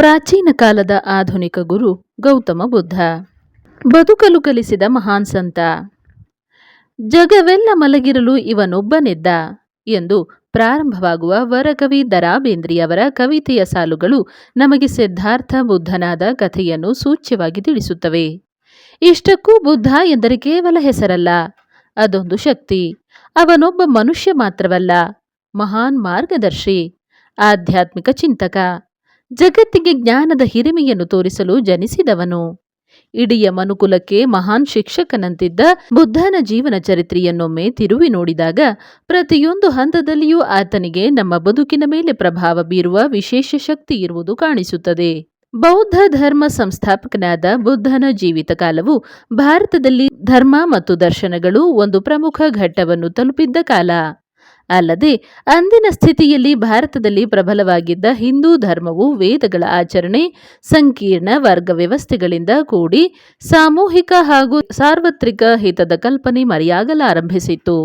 ಪ್ರಾಚೀನ ಕಾಲದ ಆಧುನಿಕ ಗುರು ಗೌತಮ ಬುದ್ಧ. ಬದುಕಲು ಕಲಿಸಿದ ಮಹಾನ್ ಸಂತ. ಜಗವೆಲ್ಲ ಮಲಗಿರಲು ಇವನೊಬ್ಬನಿದ್ದ ಎಂದು ಪ್ರಾರಂಭವಾಗುವ ವರಕವಿ ದರಾಬೇಂದ್ರಿಯವರ ಕವಿತೆಯ ಸಾಲುಗಳು ನಮಗೆ ಸಿದ್ಧಾರ್ಥ ಬುದ್ಧನಾದ ಕಥೆಯನ್ನು ಸೂಚ್ಯವಾಗಿ ತಿಳಿಸುತ್ತವೆ. ಇಷ್ಟಕ್ಕೂ ಬುದ್ಧ ಎಂದರೆ ಕೇವಲ ಹೆಸರಲ್ಲ, ಅದೊಂದು ಶಕ್ತಿ. ಅವನೊಬ್ಬ ಮನುಷ್ಯ ಮಾತ್ರವಲ್ಲ, ಮಹಾನ್ ಮಾರ್ಗದರ್ಶಿ, ಆಧ್ಯಾತ್ಮಿಕ ಚಿಂತಕ. ಜಗತ್ತಿಗೆ ಜ್ಞಾನದ ಹಿರಿಮೆಯನ್ನು ತೋರಿಸಲು ಜನಿಸಿದವನು. ಇಡೀ ಮನುಕುಲಕ್ಕೆ ಮಹಾನ್ ಶಿಕ್ಷಕನಂತಿದ್ದ ಬುದ್ಧನ ಜೀವನ ಚರಿತ್ರೆಯನ್ನೊಮ್ಮೆ ತಿರುವಿ ನೋಡಿದಾಗ ಪ್ರತಿಯೊಂದು ಹಂತದಲ್ಲಿಯೂ ಆತನಿಗೆ ನಮ್ಮ ಬದುಕಿನ ಮೇಲೆ ಪ್ರಭಾವ ಬೀರುವ ವಿಶೇಷ ಶಕ್ತಿ ಇರುವುದು ಕಾಣಿಸುತ್ತದೆ. ಬೌದ್ಧ ಧರ್ಮ ಸಂಸ್ಥಾಪಕನಾದ ಬುದ್ಧನ ಜೀವಿತ ಕಾಲವು ಭಾರತದಲ್ಲಿ ಧರ್ಮ ಮತ್ತು ದರ್ಶನಗಳು ಒಂದು ಪ್ರಮುಖ ಘಟ್ಟವನ್ನು ತಲುಪಿದ್ದ ಕಾಲ. ಅಲ್ಲದೆ ಅಂದಿನ ಸ್ಥಿತಿಯಲ್ಲಿ ಭಾರತದಲ್ಲಿ ಪ್ರಬಲವಾಗಿದ್ದ ಹಿಂದೂ ಧರ್ಮವು ವೇದಗಳ ಆಚರಣೆ, ಸಂಕೀರ್ಣ ವರ್ಗ ವ್ಯವಸ್ಥೆಗಳಿಂದ ಕೂಡಿ ಸಾಮೂಹಿಕ ಹಾಗೂ ಸಾರ್ವತ್ರಿಕ ಹಿತದ ಕಲ್ಪನೆ ಮರೆಯಾಗಲಾರಂಭಿಸಿತು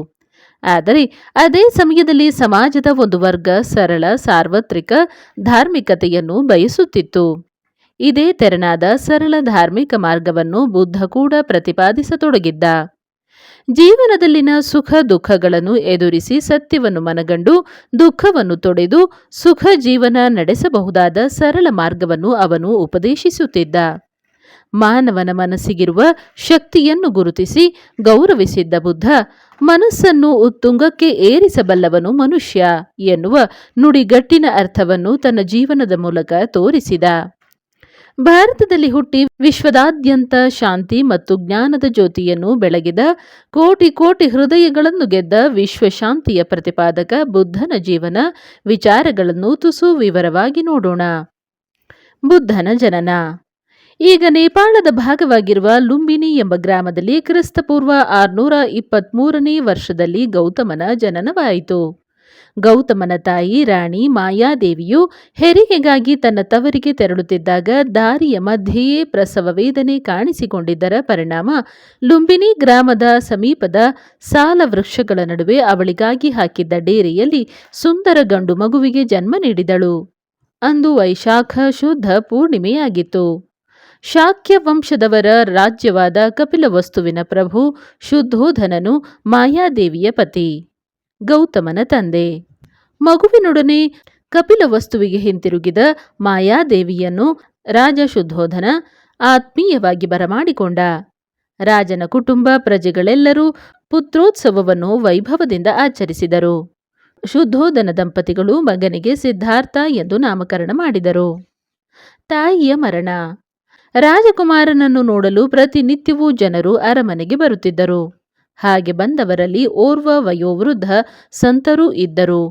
ಆದರೆ ಅದೇ ಸಮಯದಲ್ಲಿ ಸಮಾಜದ ಒಂದು ವರ್ಗ ಸರಳ, ಸಾರ್ವತ್ರಿಕ ಧಾರ್ಮಿಕತೆಯನ್ನು ಬಯಸುತ್ತಿತ್ತು. ಇದೇ ತೆರನಾದ ಸರಳ ಧಾರ್ಮಿಕ ಮಾರ್ಗವನ್ನು ಬುದ್ಧ ಕೂಡ ಪ್ರತಿಪಾದಿಸತೊಡಗಿದ್ದ. ಜೀವನದಲ್ಲಿನ ಸುಖ ದುಃಖಗಳನ್ನು ಎದುರಿಸಿ ಸತ್ಯವನ್ನು ಮನಗಂಡು ದುಃಖವನ್ನು ತೊಡೆದು ಸುಖ ಜೀವನ ನಡೆಸಬಹುದಾದ ಸರಳ ಮಾರ್ಗವನ್ನು ಅವನು ಉಪದೇಶಿಸುತ್ತಿದ್ದ. ಮಾನವನ ಮನಸ್ಸಿಗಿರುವ ಶಕ್ತಿಯನ್ನು ಗುರುತಿಸಿ ಗೌರವಿಸಿದ್ದ ಬುದ್ಧ, ಮನಸ್ಸನ್ನು ಉತ್ತುಂಗಕ್ಕೆ ಏರಿಸಬಲ್ಲವನು ಮನುಷ್ಯ ಎನ್ನುವ ನುಡಿಗಟ್ಟಿನ ಅರ್ಥವನ್ನು ತನ್ನ ಜೀವನದ ಮೂಲಕ ತೋರಿಸಿದ. ಭಾರತದಲ್ಲಿ ಹುಟ್ಟಿ ವಿಶ್ವದಾದ್ಯಂತ ಶಾಂತಿ ಮತ್ತು ಜ್ಞಾನದ ಜ್ಯೋತಿಯನ್ನು ಬೆಳಗಿದ ಕೋಟಿ ಕೋಟಿ ಹೃದಯಗಳನ್ನು ಗೆದ್ದ ವಿಶ್ವ ಶಾಂತಿಯ ಪ್ರತಿಪಾದಕ ಬುದ್ಧನ ಜೀವನ ವಿಚಾರಗಳನ್ನು ತುಸು ವಿವರವಾಗಿ ನೋಡೋಣ. ಬುದ್ಧನ ಜನನ. ಈಗ ನೇಪಾಳದ ಭಾಗವಾಗಿರುವ ಲುಂಬಿನಿ ಎಂಬ ಗ್ರಾಮದಲ್ಲಿ ಕ್ರಿಸ್ತಪೂರ್ವ ಆರ್ನೂರ ಇಪ್ಪತ್ತ್ಮೂರನೇ ವರ್ಷದಲ್ಲಿ ಗೌತಮನ ಜನನವಾಯಿತು. ಗೌತಮನ ತಾಯಿ, ರಾಣಿ, ಮಾಯಾದೇವಿಯು ಹೆರಿಗೆಗಾಗಿ ತನ್ನ ತವರಿಗೆ ತೆರಳುತ್ತಿದ್ದಾಗ ದಾರಿಯ ಮಧ್ಯೆಯೇ ಪ್ರಸವ ವೇದನೆ ಕಾಣಿಸಿಕೊಂಡಿದ್ದರ ಪರಿಣಾಮ ಲುಂಬಿನಿ ಗ್ರಾಮದ ಸಮೀಪದ ಸಾಲ ವೃಕ್ಷಗಳ ನಡುವೆ ಅವಳಿಗಾಗಿ ಹಾಕಿದ್ದ ಡೇರೆಯಲ್ಲಿ ಸುಂದರ ಗಂಡು ಮಗುವಿಗೆ ಜನ್ಮ ನೀಡಿದಳು. ಅಂದು ವೈಶಾಖ ಶುದ್ಧ ಪೂರ್ಣಿಮೆಯಾಗಿತ್ತು. ಶಾಕ್ಯ ವಂಶದವರ ರಾಜ್ಯವಾದ ಕಪಿಲವಸ್ತುವಿನ ಪ್ರಭು ಶುದ್ಧೋಧನನು ಮಾಯಾದೇವಿಯ ಪತಿ. ಗೌತಮನ ತಂದೆ. ಮಗುವಿನೊಡನೆ ಕಪಿಲ ವಸ್ತುವಿಗೆ ಹಿಂತಿರುಗಿದ ಮಾಯಾದೇವಿಯನ್ನು ರಾಜ ಶುದ್ಧೋಧನ ಆತ್ಮೀಯವಾಗಿ ಬರಮಾಡಿಕೊಂಡ. ರಾಜನ ಕುಟುಂಬ ಪ್ರಜೆಗಳೆಲ್ಲರೂ ಪುತ್ರೋತ್ಸವವನ್ನು ವೈಭವದಿಂದ ಆಚರಿಸಿದರು. ಶುದ್ಧೋಧನ ದಂಪತಿಗಳು ಮಗನಿಗೆ ಸಿದ್ಧಾರ್ಥ ಎಂದು ನಾಮಕರಣ ಮಾಡಿದರು. ತಾಯಿಯ ಮರಣ. ರಾಜಕುಮಾರನನ್ನು ನೋಡಲು ಪ್ರತಿನಿತ್ಯವೂ ಜನರು ಅರಮನೆಗೆ ಬರುತ್ತಿದ್ದರು. ಹಾಗೆ ಬಂದವರಲ್ಲಿ ಓರ್ವ ವಯೋವೃದ್ಧ ಸಂತರೂ ಇದ್ದರು.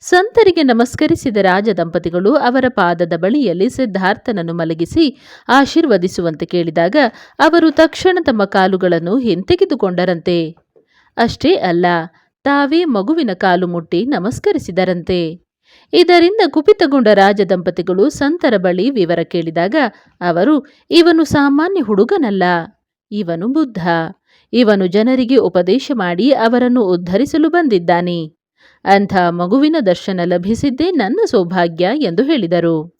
ಸಂತರಿಗೆ ನಮಸ್ಕರಿಸಿದ ರಾಜ ದಂಪತಿಗಳು ಅವರ ಪಾದದ ಬಳಿಯಲ್ಲಿ ಸಿದ್ಧಾರ್ಥನನ್ನು ಮಲಗಿಸಿ ಆಶೀರ್ವದಿಸುವಂತೆ ಕೇಳಿದಾಗ ಅವರು ತಕ್ಷಣ ತಮ್ಮ ಕಾಲುಗಳನ್ನು ಹಿಂತೆಗೆದುಕೊಂಡರಂತೆ. ಅಷ್ಟೇ ಅಲ್ಲ, ತಾವೇ ಮಗುವಿನ ಕಾಲು ಮುಟ್ಟಿ ನಮಸ್ಕರಿಸಿದರಂತೆ. ಇದರಿಂದ ಕುಪಿತಗೊಂಡ ರಾಜ ದಂಪತಿಗಳು ಸಂತರ ಬಳಿ ವಿವರ ಕೇಳಿದಾಗ ಅವರು, ಇವನು ಸಾಮಾನ್ಯ ಹುಡುಗನಲ್ಲ. ಇವನು ಬುದ್ಧ. ಇವನು ಜನರಿಗೆ ಉಪದೇಶ ಮಾಡಿ ಅವರನ್ನು ಉದ್ಧರಿಸಲು ಬಂದಿದ್ದಾನೆ. ಅಂಥ ಮಗುವಿನ ದರ್ಶನ ಲಭಿಸಿದ್ದೇ ನನ್ನ ಸೌಭಾಗ್ಯ ಎಂದು ಹೇಳಿದರು.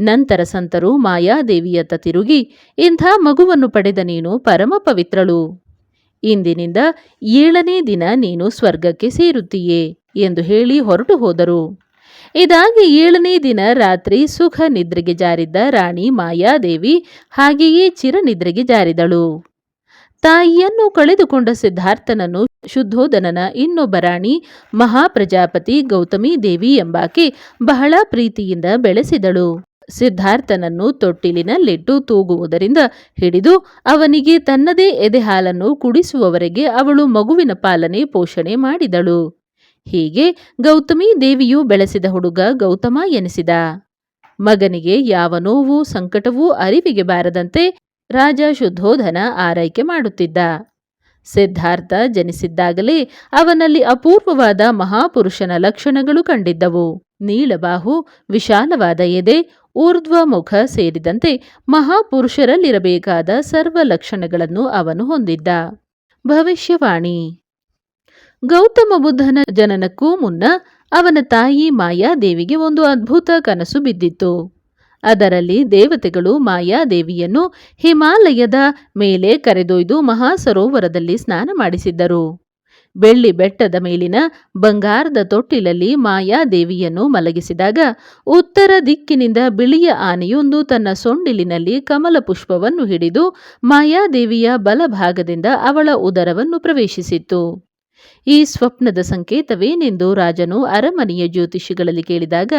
ನಂತರ ಸಂತರು ಮಾಯಾದೇವಿಯತ್ತ ತಿರುಗಿ, ಇಂಥ ಮಗುವನ್ನು ಪಡೆದ ನೀನು ಪರಮ ಪವಿತ್ರಳು. ಇಂದಿನಿಂದ ಏಳನೇ ದಿನ ನೀನು ಸ್ವರ್ಗಕ್ಕೆ ಸೇರುತ್ತೀಯೇ ಎಂದು ಹೇಳಿ ಹೊರಟು ಹೋದರು. ಇದಾಗಿ ಏಳನೇ ದಿನ ರಾತ್ರಿ ಸುಖ ನಿದ್ರೆಗೆ ಜಾರಿದ್ದ ರಾಣಿ ಮಾಯಾದೇವಿ ಹಾಗೆಯೇ ಚಿರನಿದ್ರೆಗೆ ಜಾರಿದಳು. ತಾಯಿಯನ್ನು ಕಳೆದುಕೊಂಡ ಸಿದ್ಧಾರ್ಥನನ್ನು ಶುದ್ಧೋಧನನ ಇನ್ನೊಬ್ಬ ರಾಣಿ ಮಹಾಪ್ರಜಾಪತಿ ಗೌತಮಿ ದೇವಿ ಎಂಬಾಕೆ ಬಹಳ ಪ್ರೀತಿಯಿಂದ ಬೆಳೆಸಿದಳು. ಸಿದ್ಧಾರ್ಥನನ್ನು ತೊಟ್ಟಿಲಿನಲ್ಲಿಟ್ಟು ತೂಗುವುದರಿಂದ ಹಿಡಿದು ಅವನಿಗೆ ತನ್ನದೇ ಎದೆಹಾಲನ್ನು ಕುಡಿಸುವವರೆಗೆ ಅವಳು ಮಗುವಿನ ಪಾಲನೆ ಪೋಷಣೆ ಮಾಡಿದಳು. ಹೀಗೆ ಗೌತಮಿ ದೇವಿಯು ಬೆಳೆಸಿದ ಹುಡುಗ ಗೌತಮ ಎನಿಸಿದ. ಮಗನಿಗೆ ಯಾವ ನೋವು ಸಂಕಟವೂ ಅರಿವಿಗೆ ಬಾರದಂತೆ ರಾಜ ಶುದ್ಧೋಧನ ಆರೈಕೆ ಮಾಡುತ್ತಿದ್ದ. ಸಿದ್ಧಾರ್ಥ ಜನಿಸಿದ್ದಾಗಲೇ ಅವನಲ್ಲಿ ಅಪೂರ್ವವಾದ ಮಹಾಪುರುಷನ ಲಕ್ಷಣಗಳು ಕಂಡಿದ್ದವು. ನೀಳಬಾಹು ವಿಶಾಲವಾದ ಎದೆ ಊರ್ಧ್ವಮುಖ ಸೇರಿದಂತೆ ಮಹಾಪುರುಷರಲ್ಲಿರಬೇಕಾದ ಸರ್ವ ಲಕ್ಷಣಗಳನ್ನು ಅವನು ಹೊಂದಿದ್ದ. ಭವಿಷ್ಯವಾಣಿ ಗೌತಮ ಬುದ್ಧನ ಜನನಕ್ಕೂ ಮುನ್ನ ಅವನ ತಾಯಿ ಮಾಯಾದೇವಿಗೆ ಒಂದು ಅದ್ಭುತ ಕನಸು ಬಿದ್ದಿತ್ತು. ಅದರಲ್ಲಿ ದೇವತೆಗಳು ಮಾಯಾದೇವಿಯನ್ನು ಹಿಮಾಲಯದ ಮೇಲೆ ಕರೆದೊಯ್ದು ಮಹಾಸರೋವರದಲ್ಲಿ ಸ್ನಾನ ಮಾಡಿಸಿದ್ದರು. ಬೆಳ್ಳಿ ಬೆಟ್ಟದ ಮೇಲಿನ ಬಂಗಾರದ ತೊಟ್ಟಿಲಲ್ಲಿ ಮಾಯಾದೇವಿಯನ್ನು ಮಲಗಿಸಿದಾಗ ಉತ್ತರ ದಿಕ್ಕಿನಿಂದ ಬಿಳಿಯ ಆನೆಯೊಂದು ತನ್ನ ಸೊಂಡಿಲಿನಲ್ಲಿ ಕಮಲ ಪುಷ್ಪವನ್ನು ಹಿಡಿದು ಮಾಯಾದೇವಿಯ ಬಲಭಾಗದಿಂದ ಅವಳ ಉದರವನ್ನು ಪ್ರವೇಶಿಸಿತ್ತು. ಈ ಸ್ವಪ್ನದ ಸಂಕೇತವೇನೆಂದು ರಾಜನು ಅರಮನೆಯ ಜ್ಯೋತಿಷಿಗಳಲ್ಲಿ ಕೇಳಿದಾಗ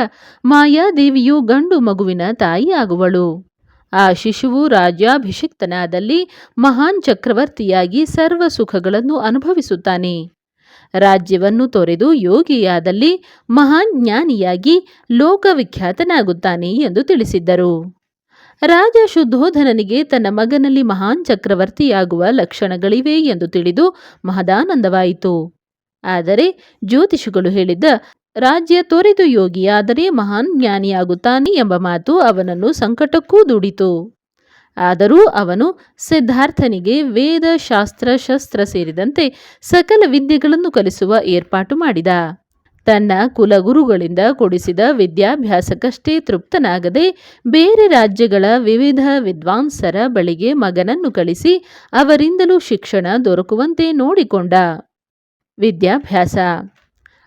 ಮಾಯಾದೇವಿಯು ಗಂಡು ಮಗುವಿನ ತಾಯಿಯಾಗುವಳು. ಆ ಶಿಶುವು ರಾಜ್ಯಾಭಿಷಿಕ್ತನಾದಲ್ಲಿ ಮಹಾನ್ ಚಕ್ರವರ್ತಿಯಾಗಿ ಸರ್ವ ಸುಖಗಳನ್ನು ಅನುಭವಿಸುತ್ತಾನೆ. ರಾಜ್ಯವನ್ನು ತೊರೆದು ಯೋಗಿಯಾದಲ್ಲಿ ಮಹಾನ್ ಜ್ಞಾನಿಯಾಗಿ ಲೋಕವಿಖ್ಯಾತನಾಗುತ್ತಾನೆ ಎಂದು ತಿಳಿಸಿದ್ದರು. ರಾಜ ಶುದ್ಧೋಧನನಿಗೆ ತನ್ನ ಮಗನಲ್ಲಿ ಮಹಾನ್ ಚಕ್ರವರ್ತಿಯಾಗುವ ಲಕ್ಷಣಗಳಿವೆ ಎಂದು ತಿಳಿದು ಮಹದಾನಂದವಾಯಿತು. ಆದರೆ ಜ್ಯೋತಿಷಿಗಳು ಹೇಳಿದ್ದ ರಾಜ್ಯ ತೊರೆದು ಯೋಗಿಯಾದರೆ ಮಹಾನ್ ಜ್ಞಾನಿಯಾಗುತ್ತಾನೆ ಎಂಬ ಮಾತು ಅವನನ್ನು ಸಂಕಟಕ್ಕೂ ದೂಡಿತು. ಆದರೂ ಅವನು ಸಿದ್ಧಾರ್ಥನಿಗೆ ವೇದ ಶಾಸ್ತ್ರ ಶಸ್ತ್ರ ಸೇರಿದಂತೆ ಸಕಲ ವಿದ್ಯೆಗಳನ್ನು ಕಲಿಸುವ ಏರ್ಪಾಟು ಮಾಡಿದ. ತನ್ನ ಕುಲಗುರುಗಳಿಂದ ಕೊಡಿಸಿದ ವಿದ್ಯಾಭ್ಯಾಸಕ್ಕಷ್ಟೇ ತೃಪ್ತನಾಗದೆ ಬೇರೆ ರಾಜ್ಯಗಳ ವಿವಿಧ ವಿದ್ವಾಂಸರ ಬಳಿಗೆ ಮಗನನ್ನು ಕಳಿಸಿ ಅವರಿಂದಲೂ ಶಿಕ್ಷಣ ದೊರಕುವಂತೆ ನೋಡಿಕೊಂಡ. ವಿದ್ಯಾಭ್ಯಾಸ.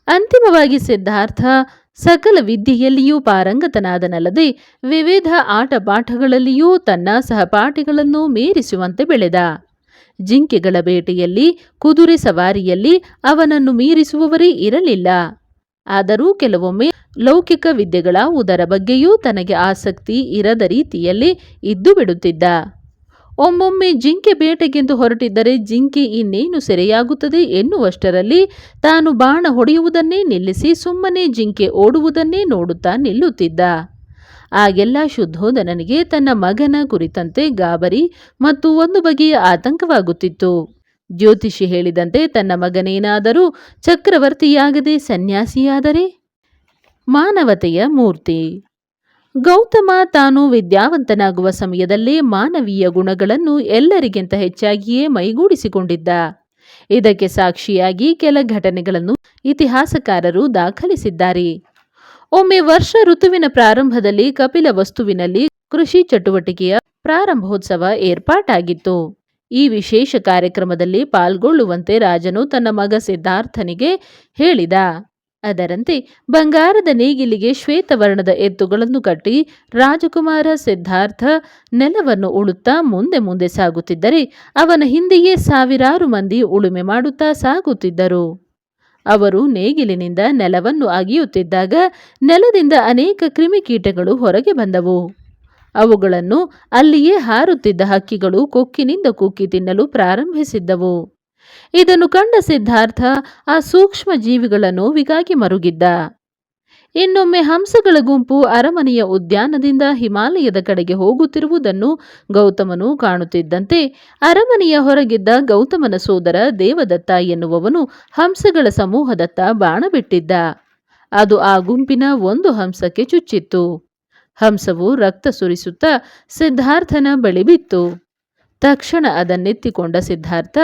ಅಂತಿಮವಾಗಿ ಸಿದ್ಧಾರ್ಥ ಸಕಲ ವಿದ್ಯೆಯಲ್ಲಿಯೂ ಪಾರಂಗತನಾದನಲ್ಲದೆ ವಿವಿಧ ಆಟಪಾಠಗಳಲ್ಲಿಯೂ ತನ್ನ ಸಹಪಾಠಿಗಳನ್ನು ಮೀರಿಸುವಂತೆ ಬೆಳೆದ. ಜಿಂಕೆಗಳ ಬೇಟೆಯಲ್ಲಿ, ಕುದುರೆ ಸವಾರಿಯಲ್ಲಿ ಅವನನ್ನು ಮೀರಿಸುವವರೇ ಇರಲಿಲ್ಲ. ಆದರೂ ಕೆಲವೊಮ್ಮೆ ಲೌಕಿಕ ವಿದ್ಯೆಗಳ ಉದರ ಬಗ್ಗೆಯೂ ತನಗೆ ಆಸಕ್ತಿ ಇರದ ರೀತಿಯಲ್ಲಿ ಇದ್ದು ಬಿಡುತ್ತಿದ್ದ. ಒಮ್ಮೊಮ್ಮೆ ಜಿಂಕೆ ಬೇಟೆಗೆಂದು ಹೊರಟಿದ್ದರೆ ಜಿಂಕೆ ಇನ್ನೇನು ಸೆರೆಯಾಗುತ್ತದೆ ಎನ್ನುವಷ್ಟರಲ್ಲಿ ತಾನು ಬಾಣ ಹೊಡೆಯುವುದನ್ನೇ ನಿಲ್ಲಿಸಿ ಸುಮ್ಮನೆ ಜಿಂಕೆ ಓಡುವುದನ್ನೇ ನೋಡುತ್ತಾ ನಿಲ್ಲುತ್ತಿದ್ದ. ಆಗೆಲ್ಲ ಶುದ್ಧೋಧನನಿಗೆ ತನ್ನ ಮಗನ ಕುರಿತಂತೆ ಗಾಬರಿ ಮತ್ತು ಒಂದು ಬಗೆಯ ಆತಂಕವಾಗುತ್ತಿತ್ತು. ಜ್ಯೋತಿಷಿ ಹೇಳಿದಂತೆ ತನ್ನ ಮಗನೇನಾದರೂ ಚಕ್ರವರ್ತಿಯಾಗದೆ ಸನ್ಯಾಸಿಯಾದರೆ? ಮಾನವತೆಯ ಮೂರ್ತಿ. ಗೌತಮ ತಾನು ವಿದ್ಯಾವಂತನಾಗುವ ಸಮಯದಲ್ಲೇ ಮಾನವೀಯ ಗುಣಗಳನ್ನು ಎಲ್ಲರಿಗಿಂತ ಹೆಚ್ಚಾಗಿಯೇ ಮೈಗೂಡಿಸಿಕೊಂಡಿದ್ದ. ಇದಕ್ಕೆ ಸಾಕ್ಷಿಯಾಗಿ ಕೆಲ ಘಟನೆಗಳನ್ನು ಇತಿಹಾಸಕಾರರು ದಾಖಲಿಸಿದ್ದಾರೆ. ಒಮ್ಮೆ ವರ್ಷ ಋತುವಿನ ಪ್ರಾರಂಭದಲ್ಲಿ ಕಪಿಲ ವಸ್ತುವಿನಲ್ಲಿ ಕೃಷಿ ಚಟುವಟಿಕೆಯ ಪ್ರಾರಂಭೋತ್ಸವ ಏರ್ಪಾಟಾಗಿತ್ತು. ಈ ವಿಶೇಷ ಕಾರ್ಯಕ್ರಮದಲ್ಲಿ ಪಾಲ್ಗೊಳ್ಳುವಂತೆ ರಾಜನು ತನ್ನ ಮಗ ಸಿದ್ಧಾರ್ಥನಿಗೆ ಹೇಳಿದ. ಅದರಂತೆ ಬಂಗಾರದ ನೇಗಿಲಿಗೆ ಶ್ವೇತವರ್ಣದ ಎತ್ತುಗಳನ್ನು ಕಟ್ಟಿ ರಾಜಕುಮಾರ ಸಿದ್ಧಾರ್ಥ ನೆಲವನ್ನು ಉಳುತ್ತಾ ಮುಂದೆ ಮುಂದೆ ಸಾಗುತ್ತಿದ್ದರೆ ಅವನ ಹಿಂದೆಯೇ ಸಾವಿರಾರು ಮಂದಿ ಉಳುಮೆ ಮಾಡುತ್ತಾ ಸಾಗುತ್ತಿದ್ದರು. ಅವರು ನೇಗಿಲಿನಿಂದ ನೆಲವನ್ನು ಅಗಿಯುತ್ತಿದ್ದಾಗ ನೆಲದಿಂದ ಅನೇಕ ಕ್ರಿಮಿಕೀಟಗಳು ಹೊರಗೆ ಬಂದವು. ಅವುಗಳನ್ನು ಅಲ್ಲಿಯೇ ಹಾರುತ್ತಿದ್ದ ಹಕ್ಕಿಗಳು ಕೊಕ್ಕಿನಿಂದ ಕುಕ್ಕಿ ತಿನ್ನಲು ಪ್ರಾರಂಭಿಸಿದ್ದವು. ಇದನ್ನು ಕಂಡ ಸಿದ್ಧಾರ್ಥ ಆ ಸೂಕ್ಷ್ಮ ಜೀವಿಗಳ ನೋವಿಗಾಗಿ ಮರುಗಿದ್ದ. ಇನ್ನೊಮ್ಮೆ ಹಂಸಗಳ ಗುಂಪು ಅರಮನೆಯ ಉದ್ಯಾನದಿಂದ ಹಿಮಾಲಯದ ಕಡೆಗೆ ಹೋಗುತ್ತಿರುವುದನ್ನು ಗೌತಮನು ಕಾಣುತ್ತಿದ್ದಂತೆ ಅರಮನೆಯ ಹೊರಗಿದ್ದ ಗೌತಮನ ಸೋದರ ದೇವದತ್ತ ಎನ್ನುವವನು ಹಂಸಗಳ ಸಮೂಹದತ್ತ ಬಾಣ ಬಿಟ್ಟಿದ್ದ ಅದು ಆ ಗುಂಪಿನ ಒಂದು ಹಂಸಕ್ಕೆ ಚುಚ್ಚಿತ್ತು. ಹಂಸವು ರಕ್ತ ಸುರಿಸುತ್ತಾ ಸಿದ್ಧಾರ್ಥನ ಬಳಿ ಬಿತ್ತು. ತಕ್ಷಣ ಅದನ್ನೆತ್ತಿಕೊಂಡ ಸಿದ್ಧಾರ್ಥ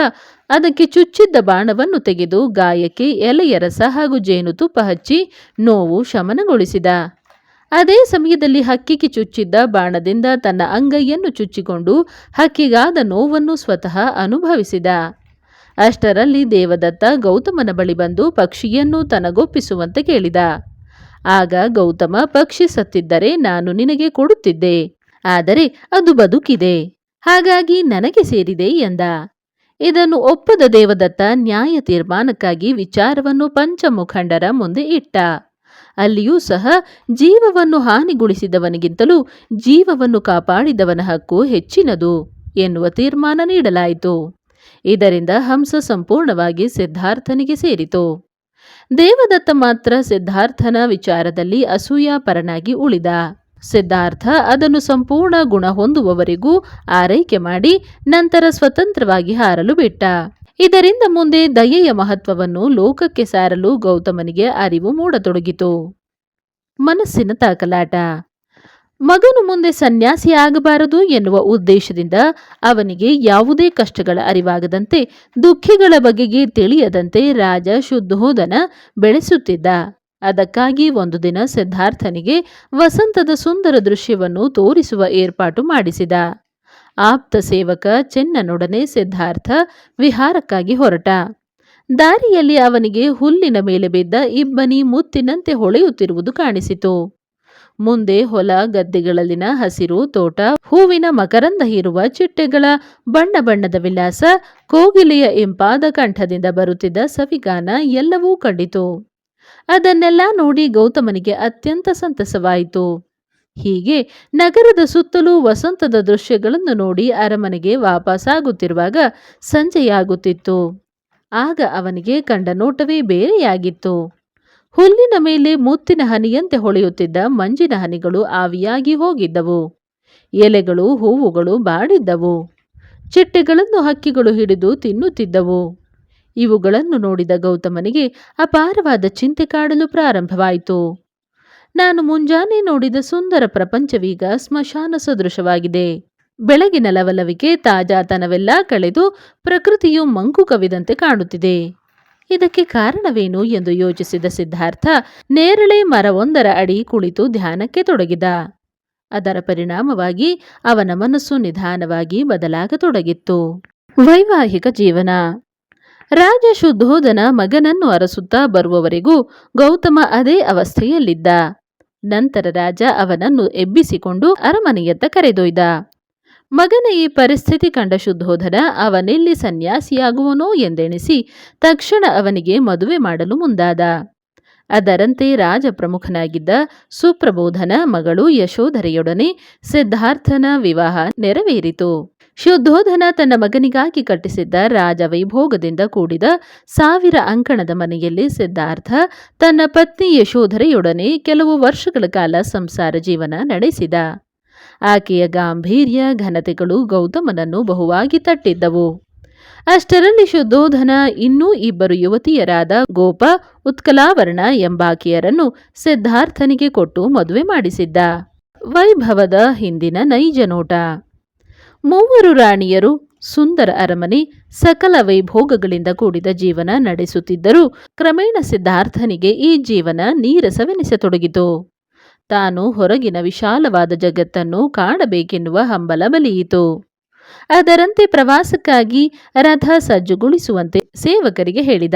ಅದಕ್ಕೆ ಚುಚ್ಚಿದ್ದ ಬಾಣವನ್ನು ತೆಗೆದು ಗಾಯಕ್ಕೆ ಎಲೆಯ ರಸ ಹಾಗೂ ಜೇನುತುಪ್ಪ ಹಚ್ಚಿ ನೋವು ಶಮನಗೊಳಿಸಿದ. ಅದೇ ಸಮಯದಲ್ಲಿ ಹಕ್ಕಿಗೆ ಚುಚ್ಚಿದ್ದ ಬಾಣದಿಂದ ತನ್ನ ಅಂಗೈಯನ್ನು ಚುಚ್ಚಿಕೊಂಡು ಹಕ್ಕಿಗಾದ ನೋವನ್ನು ಸ್ವತಃ ಅನುಭವಿಸಿದ. ಅಷ್ಟರಲ್ಲಿ ದೇವದತ್ತ ಗೌತಮನ ಬಳಿ ಬಂದು ಪಕ್ಷಿಯನ್ನು ತನಗೊಪ್ಪಿಸುವಂತೆ ಕೇಳಿದ. ಆಗ ಗೌತಮ ಪಕ್ಷಿ ಸತ್ತಿದ್ದರೆ ನಾನು ನಿನಗೆ ಕೊಡುತ್ತಿದ್ದೆ, ಆದರೆ ಅದು ಬದುಕಿದೆ. ಹಾಗಾಗಿ ನನಗೆ ಸೇರಿದೆ ಎಂದ. ಇದನ್ನು ಒಪ್ಪದ ದೇವದತ್ತ ನ್ಯಾಯ ತೀರ್ಮಾನಕ್ಕಾಗಿ ವಿಚಾರವನ್ನು ಪಂಚಮುಖಂಡರ ಮುಂದೆ ಇಟ್ಟ. ಅಲ್ಲಿಯೂ ಸಹ ಜೀವವನ್ನು ಹಾನಿಗೊಳಿಸಿದವನಿಗಿಂತಲೂ ಜೀವವನ್ನು ಕಾಪಾಡಿದವನ ಹಕ್ಕು ಹೆಚ್ಚಿನದು ಎನ್ನುವ ತೀರ್ಮಾನ ನೀಡಲಾಯಿತು. ಇದರಿಂದ ಹಂಸ ಸಂಪೂರ್ಣವಾಗಿ ಸಿದ್ಧಾರ್ಥನಿಗೆ ಸೇರಿತು. ದೇವದತ್ತ ಮಾತ್ರ ಸಿದ್ಧಾರ್ಥನ ವಿಚಾರದಲ್ಲಿ ಅಸೂಯಾಪರನಾಗಿ ಉಳಿದ. ಸಿದ್ಧಾರ್ಥ ಅದನ್ನು ಸಂಪೂರ್ಣ ಗುಣ ಹೊಂದುವವರೆಗೂ ಆರೈಕೆ ಮಾಡಿ ನಂತರ ಸ್ವತಂತ್ರವಾಗಿ ಹಾರಲು ಬಿಟ್ಟ. ಇದರಿಂದ ಮುಂದೆ ದಯೆಯ ಮಹತ್ವವನ್ನು ಲೋಕಕ್ಕೆ ಸಾರಲು ಗೌತಮನಿಗೆ ಅರಿವು ಮೂಡತೊಡಗಿತು. ಮನಸ್ಸಿನ ತಾಕಲಾಟ. ಮಗನು ಮುಂದೆ ಸನ್ಯಾಸಿ ಆಗಬಾರದು ಎನ್ನುವ ಉದ್ದೇಶದಿಂದ ಅವನಿಗೆ ಯಾವುದೇ ಕಷ್ಟಗಳ ಅರಿವಾಗದಂತೆ ದುಃಖಿಗಳ ಬಗೆಗೆ ತಿಳಿಯದಂತೆ ರಾಜ ಶುದ್ಧೋದನ ಬೆಳೆಸುತ್ತಿದ್ದ. ಅದಕ್ಕಾಗಿ ಒಂದು ದಿನ ಸಿದ್ಧಾರ್ಥನಿಗೆ ವಸಂತದ ಸುಂದರ ದೃಶ್ಯವನ್ನು ತೋರಿಸುವ ಏರ್ಪಾಟು ಮಾಡಿಸಿದ. ಆಪ್ತ ಸೇವಕ ಚೆನ್ನನೊಡನೆ ಸಿದ್ಧಾರ್ಥ ವಿಹಾರಕ್ಕಾಗಿ ಹೊರಟ. ದಾರಿಯಲ್ಲಿ ಅವನಿಗೆ ಹುಲ್ಲಿನ ಮೇಲೆ ಬಿದ್ದ ಇಬ್ಬನಿ ಮುತ್ತಿನಂತೆ ಹೊಳೆಯುತ್ತಿರುವುದು ಕಾಣಿಸಿತು. ಮುಂದೆ ಹೊಲ, ಗದ್ದೆಗಳಲ್ಲಿನ ಹಸಿರು ತೋಟ, ಹೂವಿನ ಮಕರಂದ ಹೀರುವ ಚಿಟ್ಟೆಗಳ ಬಣ್ಣ ಬಣ್ಣದ ವಿಲಾಸ ಕೋಗಿಲೆಯ ಇಂಪಾದ ಕಂಠದಿಂದ ಬರುತ್ತಿದ್ದ ಸವಿಗಾನ ಎಲ್ಲವೂ ಕಂಡಿತು. ಅದನ್ನೆಲ್ಲ ನೋಡಿ ಗೌತಮನಿಗೆ ಅತ್ಯಂತ ಸಂತಸವಾಯಿತು. ಹೀಗೆ ನಗರದ ಸುತ್ತಲೂ ವಸಂತದ ದೃಶ್ಯಗಳನ್ನು ನೋಡಿ ಅರಮನೆಗೆ ವಾಪಸ್ಸಾಗುತ್ತಿರುವಾಗ ಸಂಜೆಯಾಗುತ್ತಿತ್ತು. ಆಗ ಅವನಿಗೆ ಕಂಡ ನೋಟವೇ ಬೇರೆಯಾಗಿತ್ತು. ಹುಲ್ಲಿನ ಮೇಲೆ ಮುತ್ತಿನ ಹನಿಯಂತೆ ಹೊಳೆಯುತ್ತಿದ್ದ ಮಂಜಿನ ಹನಿಗಳು ಆವಿಯಾಗಿ ಹೋಗಿದ್ದವು. ಎಲೆಗಳು, ಹೂವುಗಳು ಬಾಡಿದ್ದವು. ಚಿಟ್ಟೆಗಳನ್ನು ಹಕ್ಕಿಗಳು ಹಿಡಿದು ತಿನ್ನುತ್ತಿದ್ದವು. ಇವುಗಳನ್ನು ನೋಡಿದ ಗೌತಮನಿಗೆ ಅಪಾರವಾದ ಚಿಂತೆ ಕಾಡಲು ಪ್ರಾರಂಭವಾಯಿತು. ನಾನು ಮುಂಜಾನೆ ನೋಡಿದ ಸುಂದರ ಪ್ರಪಂಚವೀಗ ಸ್ಮಶಾನ ಸದೃಶವಾಗಿದೆ. ಬೆಳಗಿನ ಲವಲವಿಕೆ ತಾಜಾತನವೆಲ್ಲ ಕಳೆದು ಪ್ರಕೃತಿಯು ಮಂಕು ಕವಿದಂತೆ ಕಾಣುತ್ತಿದೆ. ಇದಕ್ಕೆ ಕಾರಣವೇನು ಎಂದು ಯೋಚಿಸಿದ ಸಿದ್ಧಾರ್ಥ ನೇರಳೆ ಮರವೊಂದರ ಅಡಿ ಕುಳಿತು ಧ್ಯಾನಕ್ಕೆ ತೊಡಗಿದ. ಅದರ ಪರಿಣಾಮವಾಗಿ ಅವನ ಮನಸ್ಸು ನಿಧಾನವಾಗಿ ಬದಲಾಗತೊಡಗಿತ್ತು. ವೈವಾಹಿಕ ಜೀವನ. ರಾಜ ಶುದ್ಧೋಧನ ಮಗನನ್ನು ಅರಸುತ್ತಾ ಬರುವವರೆಗೂ ಗೌತಮ ಅದೇ ಅವಸ್ಥೆಯಲ್ಲಿದ್ದ. ನಂತರ ರಾಜ ಅವನನ್ನು ಎಬ್ಬಿಸಿಕೊಂಡು ಅರಮನೆಯತ್ತ ಕರೆದೊಯ್ದ. ಮಗನ ಈ ಪರಿಸ್ಥಿತಿ ಕಂಡ ಶುದ್ಧೋಧನ, ಅವನೆಲ್ಲಿ ಸನ್ಯಾಸಿಯಾಗುವನೋ ಎಂದೆಣಿಸಿ ತಕ್ಷಣ ಅವನಿಗೆ ಮದುವೆ ಮಾಡಲು ಮುಂದಾದ. ಅದರಂತೆ ರಾಜಪ್ರಮುಖನಾಗಿದ್ದ ಸುಪ್ರಬೋಧನ ಮಗಳು ಯಶೋಧರೆಯೊಡನೆ ಸಿದ್ಧಾರ್ಥನ ವಿವಾಹ ನೆರವೇರಿತು. ಶುದ್ಧೋಧನ ತನ್ನ ಮಗನಿಗಾಗಿ ಕಟ್ಟಿಸಿದ್ದ ರಾಜವೈಭೋಗದಿಂದ ಕೂಡಿದ ಸಾವಿರ ಅಂಕಣದ ಮನೆಯಲ್ಲಿ ಸಿದ್ಧಾರ್ಥ ತನ್ನ ಪತ್ನಿ ಯಶೋಧರೆಯೊಡನೆ ಕೆಲವು ವರ್ಷಗಳ ಕಾಲ ಸಂಸಾರ ಜೀವನ ನಡೆಸಿದ. ಆಕೆಯ ಗಾಂಭೀರ್ಯ, ಘನತೆಗಳು ಗೌತಮನನ್ನು ಬಹುವಾಗಿ ತಟ್ಟಿದ್ದವು. ಅಷ್ಟರಲ್ಲಿ ಶುದ್ಧೋಧನ, ಇನ್ನೂ ಇಬ್ಬರು ಯುವತಿಯರಾದ ಗೋಪ, ಉತ್ಕಲಾವರ್ಣ ಎಂಬಾಕೆಯರನ್ನು ಸಿದ್ಧಾರ್ಥನಿಗೆ ಕೊಟ್ಟು ಮದುವೆ ಮಾಡಿಸಿದ್ದ. ವೈಭವದ ಹಿಂದಿನ ನೈಜ ನೋಟ. ಮೂವರು ರಾಣಿಯರು ಸುಂದರ ಅರಮನೆ, ಸಕಲ ವೈಭೋಗಗಳಿಂದ ಕೂಡಿದ ಜೀವನ ನಡೆಸುತ್ತಿದ್ದರೂ ಕ್ರಮೇಣ ಸಿದ್ಧಾರ್ಥನಿಗೆ ಈ ಜೀವನ ನೀರಸವೆನಿಸತೊಡಗಿತು. ತಾನು ಹೊರಗಿನ ವಿಶಾಲವಾದ ಜಗತ್ತನ್ನು ಕಾಣಬೇಕೆನ್ನುವ ಹಂಬಲ ಬಲಿಯಿತು. ಅದರಂತೆ ಪ್ರವಾಸಕ್ಕಾಗಿ ರಥ ಸಜ್ಜುಗೊಳಿಸುವಂತೆ ಸೇವಕರಿಗೆ ಹೇಳಿದ.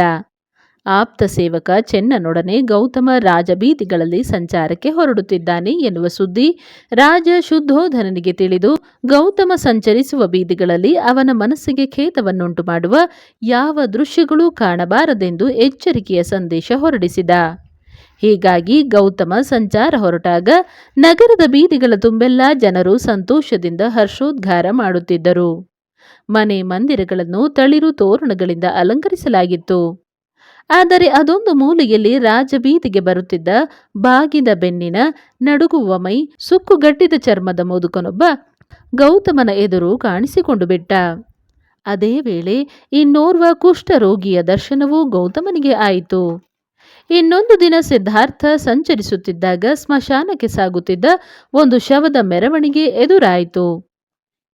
ಆಪ್ತ ಸೇವಕ ಚೆನ್ನನೊಡನೆ ಗೌತಮ ರಾಜಬೀದಿಗಳಲ್ಲಿ ಸಂಚಾರಕ್ಕೆ ಹೊರಡುತ್ತಿದ್ದಾನೆ ಎನ್ನುವ ಸುದ್ದಿ ರಾಜ ಶುದ್ಧೋಧನನಿಗೆ ತಿಳಿದು ಗೌತಮ ಸಂಚರಿಸುವ ಬೀದಿಗಳಲ್ಲಿ ಅವನ ಮನಸ್ಸಿಗೆ ಖೇತವನ್ನುಂಟು ಮಾಡುವ ಯಾವ ದೃಶ್ಯಗಳೂ ಕಾಣಬಾರದೆಂದು ಎಚ್ಚರಿಕೆಯ ಸಂದೇಶ ಹೊರಡಿಸಿದ. ಹೀಗಾಗಿ ಗೌತಮ ಸಂಚಾರ ಹೊರಟಾಗ ನಗರದ ಬೀದಿಗಳ ತುಂಬೆಲ್ಲ ಜನರು ಸಂತೋಷದಿಂದ ಹರ್ಷೋದ್ಗಾರ ಮಾಡುತ್ತಿದ್ದರು. ಮನೆ ಮಂದಿರಗಳನ್ನು ತಳಿರು ತೋರಣಗಳಿಂದ ಅಲಂಕರಿಸಲಾಗಿತ್ತು. ಆದರೆ ಅದೊಂದು ಮೂಲೆಯಲ್ಲಿ ರಾಜಬೀದಿಗೆ ಬರುತ್ತಿದ್ದ ಬಾಗಿದ ಬೆನ್ನಿನ ನಡುಗುವ ಮೈ ಸುಕ್ಕುಗಟ್ಟಿದ ಚರ್ಮದ ಮುದುಕನೊಬ್ಬ ಗೌತಮನ ಎದುರು ಕಾಣಿಸಿಕೊಂಡು ಬಿಟ್ಟ. ಅದೇ ವೇಳೆ ಇನ್ನೋರ್ವ ಕುಷ್ಠರೋಗಿಯ ದರ್ಶನವೂ ಗೌತಮನಿಗೆ ಆಯಿತು. ಇನ್ನೊಂದು ದಿನ ಸಿದ್ಧಾರ್ಥ ಸಂಚರಿಸುತ್ತಿದ್ದಾಗ ಸ್ಮಶಾನಕ್ಕೆ ಸಾಗುತ್ತಿದ್ದ ಒಂದು ಶವದ ಮೆರವಣಿಗೆ ಎದುರಾಯಿತು.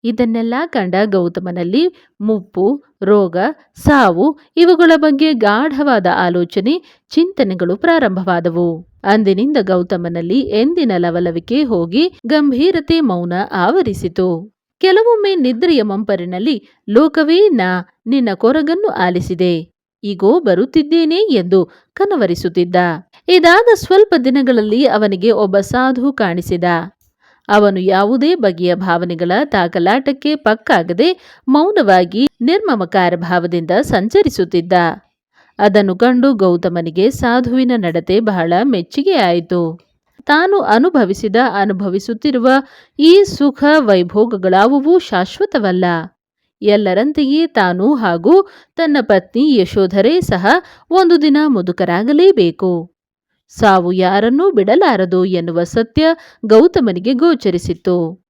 ಇದನ್ನೆಲ್ಲ ಕಂಡ ಗೌತಮನಲ್ಲಿ ಮುಪ್ಪು, ರೋಗ, ಸಾವು ಇವುಗಳ ಬಗ್ಗೆ ಗಾಢವಾದ ಆಲೋಚನೆ, ಚಿಂತನೆಗಳು ಪ್ರಾರಂಭವಾದವು. ಅಂದಿನಿಂದ ಗೌತಮನಲ್ಲಿ ಎಂದಿನ ಲವಲವಿಕೆ ಹೋಗಿ ಗಂಭೀರತೆ ಮೌನ ಆವರಿಸಿತು. ಕೆಲವೊಮ್ಮೆ ನಿದ್ರೆಯ ಮಂಪರಿನಲ್ಲಿ, ಲೋಕವೇ ನಾ, ನಿನ್ನ ಕೊರಗನ್ನು ಆಲಿಸಿದೆ. ಈಗೋ ಬರುತ್ತಿದ್ದೇನೆ ಎಂದು ಕನವರಿಸುತ್ತಿದ್ದ. ಇದಾದ ಸ್ವಲ್ಪ ದಿನಗಳಲ್ಲಿ ಅವನಿಗೆ ಒಬ್ಬ ಸಾಧು ಕಾಣಿಸಿದ. ಅವನು ಯಾವುದೇ ಬಗೆಯ ಭಾವನೆಗಳ ತಾಕಲಾಟಕ್ಕೆ ಪಕ್ಕಾಗದೆ ಮೌನವಾಗಿ ನಿರ್ಮಮಕಾರ ಭಾವದಿಂದ ಸಂಚರಿಸುತ್ತಿದ್ದ. ಅದನ್ನು ಕಂಡು ಗೌತಮನಿಗೆ ಸಾಧುವಿನ ನಡತೆ ಬಹಳ ಮೆಚ್ಚುಗೆಯಾಯಿತು ತಾನು ಅನುಭವಿಸಿದ ಅನುಭವಿಸುತ್ತಿರುವ ಈ ಸುಖ ವೈಭೋಗಗಳಾವುವೂ ಶಾಶ್ವತವಲ್ಲ. ಎಲ್ಲರಂತೆಯೇ ತಾನು ಹಾಗೂ ತನ್ನ ಪತ್ನಿ ಯಶೋಧರೆ ಸಹ ಒಂದು ದಿನ ಮುದುಕರಾಗಲೇಬೇಕು. ಸಾವು ಯಾರನ್ನೂ ಬಿಡಲಾರದು ಎನ್ನುವ ಸತ್ಯ ಗೌತಮನಿಗೆ ಗೋಚರಿಸಿತ್ತು.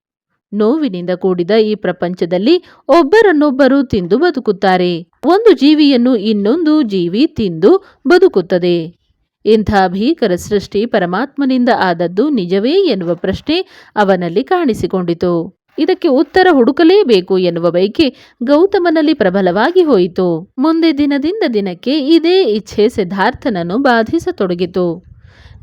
ನೋವಿನಿಂದ ಕೂಡಿದ ಈ ಪ್ರಪಂಚದಲ್ಲಿ ಒಬ್ಬರನ್ನೊಬ್ಬರು ತಿಂದು ಬದುಕುತ್ತಾರೆ. ಒಂದು ಜೀವಿಯನ್ನು ಇನ್ನೊಂದು ಜೀವಿ ತಿಂದು ಬದುಕುತ್ತದೆ. ಇಂಥ ಭೀಕರ ಸೃಷ್ಟಿ ಪರಮಾತ್ಮನಿಂದ ಆದದ್ದು ನಿಜವೇ ಎನ್ನುವ ಪ್ರಶ್ನೆ ಅವನಲ್ಲಿ ಕಾಣಿಸಿಕೊಂಡಿತು. ಇದಕ್ಕೆ ಉತ್ತರ ಹುಡುಕಲೇಬೇಕು ಎನ್ನುವ ಬಯಕೆ ಗೌತಮನಲ್ಲಿ ಪ್ರಬಲವಾಗಿ ಹೋಯಿತು. ಮುಂದೆ ದಿನದಿಂದ ದಿನಕ್ಕೆ ಇದೇ ಇಚ್ಛೆ ಸಿದ್ಧಾರ್ಥನನ್ನು ಬಾಧಿಸತೊಡಗಿತು.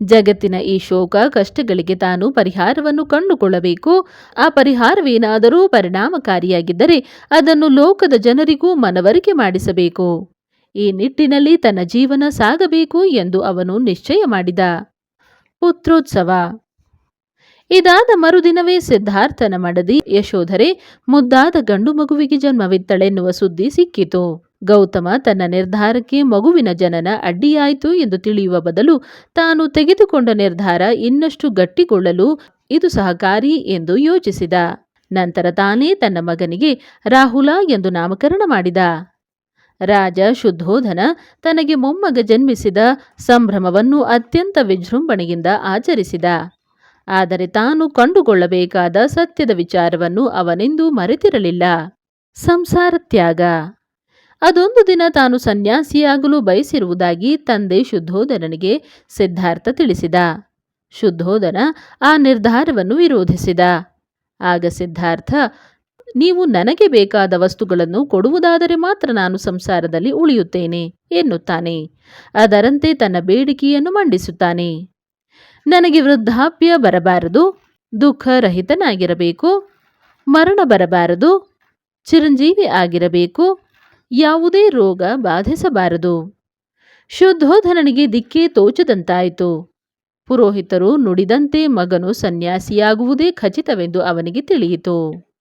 ಜಗತ್ತಿನ ಈ ಶೋಕ ಕಷ್ಟಗಳಿಗೆ ತಾನು ಪರಿಹಾರವನ್ನು ಕಂಡುಕೊಳ್ಳಬೇಕು. ಆ ಪರಿಹಾರವೇನಾದರೂ ಪರಿಣಾಮಕಾರಿಯಾಗಿದ್ದರೆ ಅದನ್ನು ಲೋಕದ ಜನರಿಗೂ ಮನವರಿಕೆ ಮಾಡಿಸಬೇಕು. ಈ ನಿಟ್ಟಿನಲ್ಲಿ ತನ್ನ ಜೀವನ ಸಾಗಬೇಕು ಎಂದು ಅವನು ನಿಶ್ಚಯ ಮಾಡಿದ. ಪುತ್ರೋತ್ಸವ. ಇದಾದ ಮರುದಿನವೇ ಸಿದ್ಧಾರ್ಥನ ಮಡದಿ ಯಶೋಧರೆ ಮುದ್ದಾದ ಗಂಡು ಮಗುವಿಗೆ ಜನ್ಮವಿತ್ತಳೆನ್ನುವ ಸುದ್ದಿ ಸಿಕ್ಕಿತು. ಗೌತಮ ತನ್ನ ನಿರ್ಧಾರಕ್ಕೆ ಮಗುವಿನ ಜನನ ಅಡ್ಡಿಯಾಯಿತು ಎಂದು ತಿಳಿಯುವ ಬದಲು ತಾನು ತೆಗೆದುಕೊಂಡ ನಿರ್ಧಾರ ಇನ್ನಷ್ಟು ಗಟ್ಟಿಗೊಳ್ಳಲು ಇದು ಸಹಕಾರಿ ಎಂದು ಯೋಚಿಸಿದ. ನಂತರ ತಾನೇ ತನ್ನ ಮಗನಿಗೆ ರಾಹುಲ ಎಂದು ನಾಮಕರಣ ಮಾಡಿದ. ರಾಜ ಶುದ್ಧೋಧನ ತನಗೆ ಮೊಮ್ಮಗ ಜನ್ಮಿಸಿದ ಸಂಭ್ರಮವನ್ನು ಅತ್ಯಂತ ವಿಜೃಂಭಣೆಯಿಂದ ಆಚರಿಸಿದ. ಆದರೆ ತಾನು ಕಂಡುಕೊಳ್ಳಬೇಕಾದ ಸತ್ಯದ ವಿಚಾರವನ್ನು ಅವನೆಂದೂ ಮರೆತಿರಲಿಲ್ಲ. ಸಂಸಾರ ತ್ಯಾಗ. ಅದೊಂದು ದಿನ ತಾನು ಸನ್ಯಾಸಿಯಾಗಲು ಬಯಸಿರುವುದಾಗಿ ತಂದೆ ಶುದ್ಧೋಧನನಿಗೆ ಸಿದ್ಧಾರ್ಥ ತಿಳಿಸಿದ. ಶುದ್ಧೋಧನ ಆ ನಿರ್ಧಾರವನ್ನು ವಿರೋಧಿಸಿದ. ಆಗ ಸಿದ್ಧಾರ್ಥ, ನೀವು ನನಗೆ ಬೇಕಾದ ವಸ್ತುಗಳನ್ನು ಕೊಡುವುದಾದರೆ ಮಾತ್ರ ನಾನು ಸಂಸಾರದಲ್ಲಿ ಉಳಿಯುತ್ತೇನೆ, ಎನ್ನುತ್ತಾನೆ. ಅದರಂತೆ ತನ್ನ ಬೇಡಿಕೆಯನ್ನು ಮಂಡಿಸುತ್ತಾನೆ. ನನಗೆ ವೃದ್ಧಾಪ್ಯ ಬರಬಾರದು, ದುಃಖರಹಿತನಾಗಿರಬೇಕು, ಮರಣ ಬರಬಾರದು, ಚಿರಂಜೀವಿ ಆಗಿರಬೇಕು, ಯಾವುದೇ ರೋಗ ಬಾಧಿಸಬಾರದು. ಶುದ್ಧೋಧನನಿಗೆ ದಿಕ್ಕೇ ತೋಚದಂತಾಯಿತು. ಪುರೋಹಿತರು ನುಡಿದಂತೆ ಮಗನು ಸನ್ಯಾಸಿಯಾಗುವುದೇ ಖಚಿತವೆಂದು ಅವನಿಗೆ ತಿಳಿಯಿತು.